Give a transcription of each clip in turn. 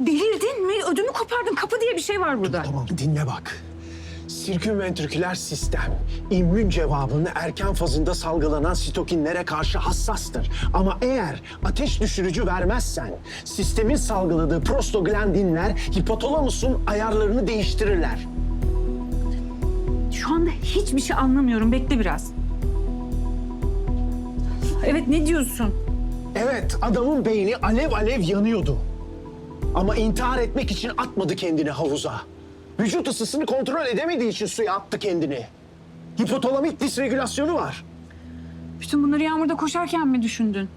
Delirdin mi? Ödümü kopardın. Kapı diye bir şey var burada. Tamam dinle bak. Sirküventriküler sistem immün cevabını erken fazında salgılanan sitokinlere karşı hassastır. Ama eğer ateş düşürücü vermezsen sistemin salgıladığı prostaglandinler hipotalamusun ayarlarını değiştirirler. Şu anda hiçbir şey anlamıyorum. Bekle biraz. Evet ne diyorsun? Evet adamın beyni alev alev yanıyordu. Ama intihar etmek için atmadı kendini havuza. Vücut ısısını kontrol edemediği için suya attı kendini. Hipotalamik disregülasyonu var. Bütün bunları yağmurda koşarken mi düşündün?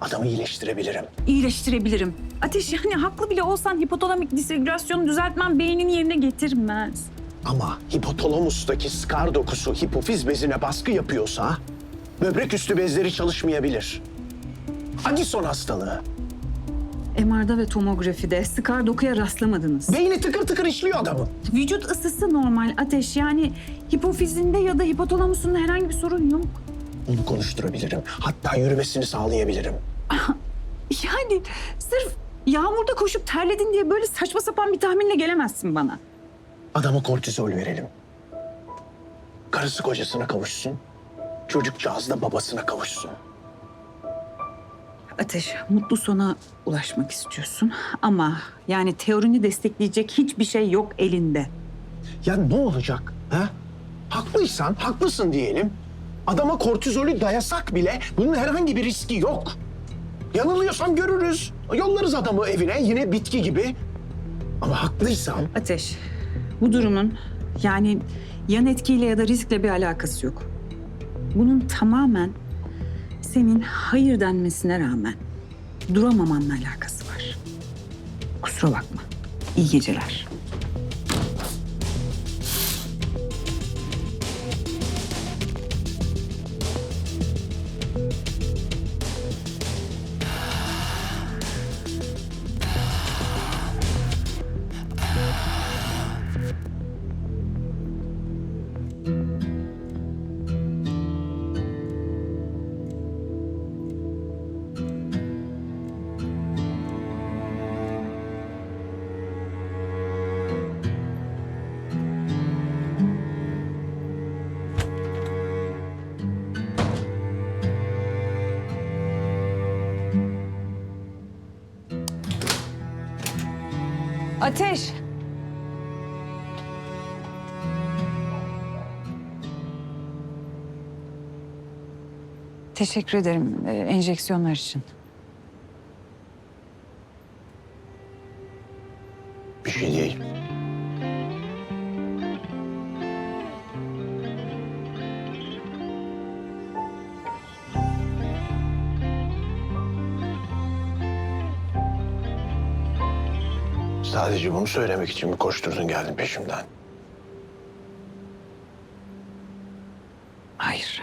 Adamı iyileştirebilirim. İyileştirebilirim. Ateş yani haklı bile olsan hipotalamik disregülasyonu düzeltmen beyninin yerine getirmez. Ama hipotalamustaki skar dokusu hipofiz bezine baskı yapıyorsa böbrek üstü bezleri çalışmayabilir. Addison hastalığı. MR'da ve tomografide skar dokuya rastlamadınız. Beyni tıkır tıkır işliyor adamın. Vücut ısısı normal ateş yani hipofizinde ya da hipotalamusunda herhangi bir sorun yok. Onu konuşturabilirim. Hatta yürümesini sağlayabilirim. Yani sırf yağmurda koşup terledin diye böyle saçma sapan bir tahminle gelemezsin bana. Adama kortizol verelim. Karısı kocasına kavuşsun. Çocukcağız da babasına kavuşsun. Ateş, mutlu sona ulaşmak istiyorsun ama yani teorini destekleyecek hiçbir şey yok elinde. Ya ne olacak? Ha? Haklıysan, haklısın diyelim. Adama kortizolü dayasak bile bunun herhangi bir riski yok. Yanılıyorsam görürüz. Yollarız adamı evine yine bitki gibi. Ama haklıysam Ateş, bu durumun yani yan etkiyle ya da riskle bir alakası yok. Bunun tamamen senin hayır denmesine rağmen duramamanla alakası var. Kusura bakma. İyi geceler. Ateş. Teşekkür ederim e, enjeksiyonlar için. Sadece bunu söylemek için mi koşturdun geldin peşimden? Hayır.